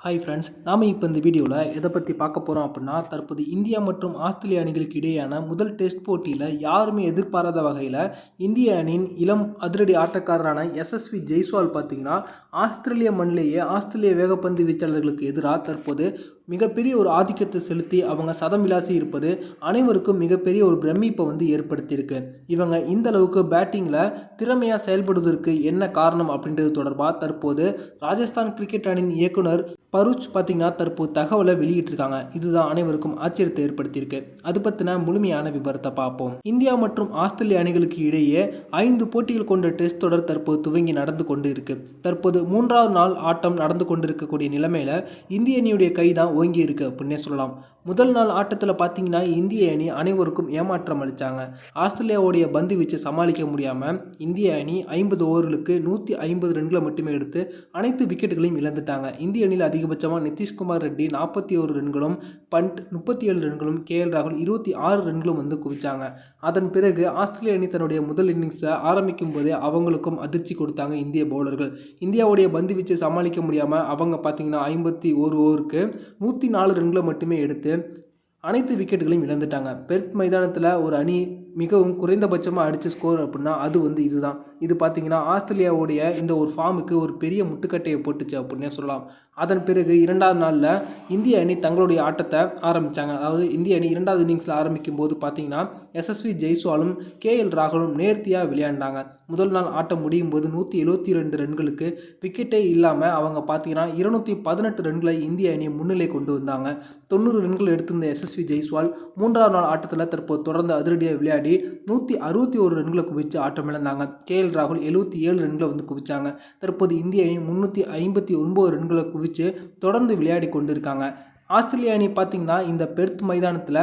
Hi friends நாம் இப்போ இந்த வீடியோவில் எதை பற்றி பார்க்க போகிறோம் அப்படின்னா தற்போது இந்தியா மற்றும் ஆஸ்திரேலிய அணிகளுக்கு இடையேயான முதல் டெஸ்ட் போட்டியில் யாருமே எதிர்பாராத வகையில் இந்திய அணியின் இளம் அதிரடி ஆட்டக்காரரான எஸ்எஸ்வி ஜெய்ஸ்வால் பார்த்தீங்கன்னா ஆஸ்திரேலிய மண்ணிலேயே ஆஸ்திரேலிய வேகப்பந்து வீச்சாளர்களுக்கு எதிராக தற்போது மிகப்பெரிய ஒரு ஆதிக்கத்தை செலுத்தி அவங்க சதம் விளாசி இருப்பது அனைவருக்கும் மிகப்பெரிய ஒரு பிரமிப்பை வந்து ஏற்படுத்தியிருக்கு. இவங்க இந்த அளவுக்கு பேட்டிங்கில் திறமையாக செயல்படுவதற்கு என்ன காரணம் அப்படின்றது தொடர்பாக தற்போது ராஜஸ்தான் கிரிக்கெட் அணியின் இயக்குனர் பருச் பார்த்தீங்கன்னா தற்போது தகவலை வெளியிட்டிருக்காங்க. இதுதான் அனைவருக்கும் ஆச்சரியத்தை ஏற்படுத்தியிருக்கு. அது பற்றின முழுமையான விபரத்தை பார்ப்போம். இந்தியா மற்றும் ஆஸ்திரேலிய அணிகளுக்கு இடையே ஐந்து போட்டிகள் கொண்ட டெஸ்ட் தொடர் தற்போது துவங்கி நடந்து கொண்டு இருக்கு. தற்போது மூன்றாவது நாள் ஆட்டம் நடந்து கொண்டிருக்கக்கூடிய நிலைமையில இந்திய அணியுடைய கைதான் ஓங்கி இருக்கு அப்படின்னே சொல்லலாம். முதல் நாள் ஆட்டத்தில் பார்த்தீங்கன்னா இந்திய அணி அனைவருக்கும் ஏமாற்றம் அளித்தாங்க ஆஸ்திரேலியாவுடைய பந்து வீச்சு சமாளிக்க முடியாமல் இந்திய அணி ஐம்பது ஓவர்களுக்கு நூற்றி ஐம்பது ரன்களை மட்டுமே எடுத்து அனைத்து விக்கெட்டுகளையும் இழந்துட்டாங்க. இந்திய அணியில் அதிகபட்சமாக நிதிஷ்குமார் ரெட்டி நாற்பத்தி ஒரு ரன்களும் பண்ட் முப்பத்தி ஏழு ரன்களும் கே எல் ராகுல் இருபத்தி ஆறு ரன்களும் வந்து குவிச்சாங்க. அதன் பிறகு ஆஸ்திரேலிய அணி தன்னுடைய முதல் இன்னிங்ஸை ஆரம்பிக்கும் போதே அவங்களுக்கும் அதிர்ச்சி கொடுத்தாங்க இந்திய பவுலர்கள் இந்தியாவுடைய பந்து வீச்சை சமாளிக்க முடியாமல் அவங்க பார்த்தீங்கன்னா ஐம்பத்தி ஒரு ஓவருக்கு நூற்றி நாலு ரன்களை மட்டுமே எடுத்து அனைத்து விக்கெட்டுகளையும் இழந்துட்டாங்க. பெர்த் மைதானத்தில் ஒரு அணி மிகவும் குறைந்தபட்சமாக அடித்த ஸ்கோர் அப்படின்னா அது வந்து இதுதான். இது பார்த்தீங்கன்னா ஆஸ்திரேலியாவுடைய இந்த ஒரு ஃபார்முக்கு ஒரு பெரிய முட்டுக்கட்டையை போட்டுச்சு அப்படின்னே சொல்லலாம். அதன் பிறகு இரண்டாவது நாளில் இந்திய அணி தங்களுடைய ஆட்டத்தை ஆரம்பித்தாங்க அதாவது இந்திய அணி இரண்டாவது இன்னிங்ஸில் ஆரம்பிக்கும் போது பார்த்தீங்கன்னா எஸ்எஸ்வி ஜெய்ஸ்வாலும் கே எல் ராகுலும் நேர்த்தியாக விளையாண்டாங்க. முதல் நாள் ஆட்டம் முடியும் போது நூற்றி எழுபத்தி ரெண்டு ரன்களுக்கு விக்கெட்டே இல்லாமல் அவங்க பார்த்தீங்கன்னா இருநூற்றி பதினெட்டு ரன்களை இந்திய அணி முன்னிலை கொண்டு வந்தாங்க. தொண்ணூறு ரன்கள் எடுத்திருந்த எஸ்எஸ்வி ஜெய்ஸ்வால் மூன்றாவது நாள் ஆட்டத்தில் தற்போது தொடர்ந்து அதிரடியாக விளையாடி நூற்றி அறுபத்தி ஒரு ரன்களை குவிச்சு ஆட்டம் இழந்தாங்க கே எல் ராகுல் எழுபத்தி ஏழு ரன்களை வந்து குவிச்சாங்க. தற்போது இந்திய அணி முந்நூற்றி ஐம்பத்தி ஒன்பது ரன்களை குவிச்சு தொடர்ந்து விளையாடி கொண்டிருக்காங்க. ஆஸ்திரேலிய அணி பார்த்திங்கன்னா இந்த பெர்த் மைதானத்தில்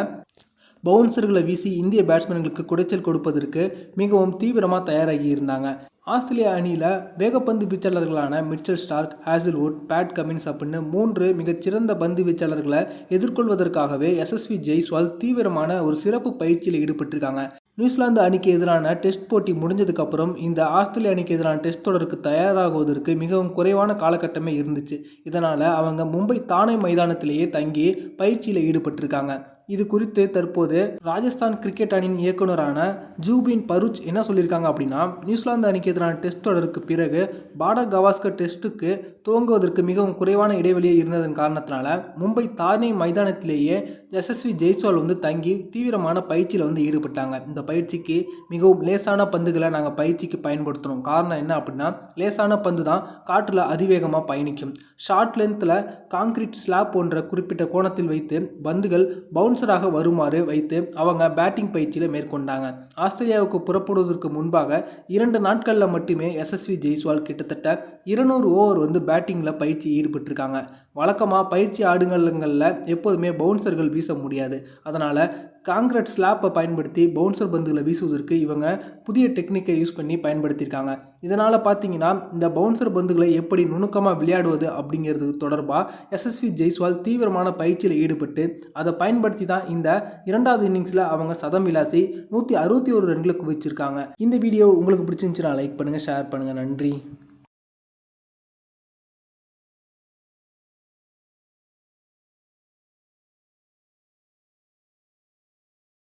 பவுன்சர்களை வீசி இந்திய பேட்ஸ்மேன்களுக்கு குடைச்சல் கொடுப்பதற்கு மிகவும் தீவிரமாக தயாராகி இருந்தாங்க. ஆஸ்திரேலியா அணியில் வேகப்பந்து வீச்சாளர்களான Mitchell Starc Hazlewood Pat Cummins அப்படின்னு மூன்று மிகச்சிறந்த பந்து வீச்சாளர்களை எதிர்கொள்வதற்காகவே எஸ்எஸ்வி ஜெய்ஸ்வால் தீவிரமான ஒரு சிறப்பு பயிற்சியில் ஈடுபட்டிருக்காங்க. நியூசிலாந்து அணிக்கு எதிரான டெஸ்ட் போட்டி முடிஞ்சதுக்கப்புறம் இந்த ஆஸ்திரேலிய அணிக்கு எதிரான டெஸ்ட் தொடருக்கு தயாராகுவதற்கு மிகவும் குறைவான காலகட்டமே இருந்துச்சு. இதனால் அவங்க மும்பை தானே மைதானத்திலேயே தங்கி பயிற்சியில் ஈடுபட்டிருக்காங்க. இது குறித்து தற்போது ராஜஸ்தான் கிரிக்கெட் அணியின் இயக்குனரான ஜூபின் பருச் என்ன சொல்லியிருக்காங்க அப்படின்னா நியூசிலாந்து அணிக்கு எதிரான டெஸ்ட் தொடருக்கு பிறகு பாடா கவாஸ்கர் டெஸ்ட்டுக்கு துவங்குவதற்கு மிகவும் குறைவான இடைவெளியே இருந்ததன் காரணத்தினால மும்பை தானே மைதானத்திலேயே எஸ்எஸ்வி ஜெய்ஸ்வால் வந்து தங்கி தீவிரமான பயிற்சியில் வந்து ஈடுபட்டாங்க. இந்த பயிற்சிக்கு மிகவும் லேசான பந்துகளை நாங்கள் பயிற்சிக்கு பயன்படுத்தணும் காரணம் என்ன அப்படின்னா லேசான பந்து தான் காற்றில் அதிவேகமாக பயணிக்கும். ஷார்ட் லென்த்தில் காங்கிரீட் ஸ்லாப் போன்ற குறிப்பிட்ட கோணத்தில் வைத்து பந்துகள் பவுன்சராக வருமாறு வைத்து அவங்க பேட்டிங் பயிற்சியில் மேற்கொண்டாங்க. ஆஸ்திரேலியாவுக்கு புறப்படுவதற்கு முன்பாக இரண்டு நாட்களில் மட்டுமே எஸ்எஸ்வி ஜெய்ஸ்வால் கிட்டத்தட்ட இருநூறு ஓவர் வந்து பேட்டிங்கில் பயிற்சி ஈடுபட்டிருக்காங்க. வழக்கமாக பயிற்சி ஆடுகளங்களில் எப்போதுமே பவுன்சர்கள் வீச முடியாது. அதனால் காங்கிரட் ஸ்லாப்பை பயன்படுத்தி பவுன்சர் பந்துகளை வீசுவதற்கு இவங்க புதிய டெக்னிக்கை யூஸ் பண்ணி பயன்படுத்தியிருக்காங்க. இதனால் பார்த்தீங்கன்னா இந்த பவுன்சர் பந்துகளை எப்படி நுணுக்கமாக விளையாடுவது அப்படிங்கிறது தொடர்பாக எஸ்எஸ்வி ஜெய்ஸ்வால் தீவிரமான பயிற்சியில் ஈடுபட்டு அதை பயன்படுத்தி தான் இந்த இரண்டாவது இன்னிங்ஸில் அவங்க சதம் விளாசி நூற்றி அறுபத்தி ஒரு ரன்களை குவிச்சிருக்காங்க இந்த வீடியோ உங்களுக்கு பிடிச்சிருந்துச்சுன்னா லைக் பண்ணுங்கள் ஷேர் பண்ணுங்கள் நன்றி.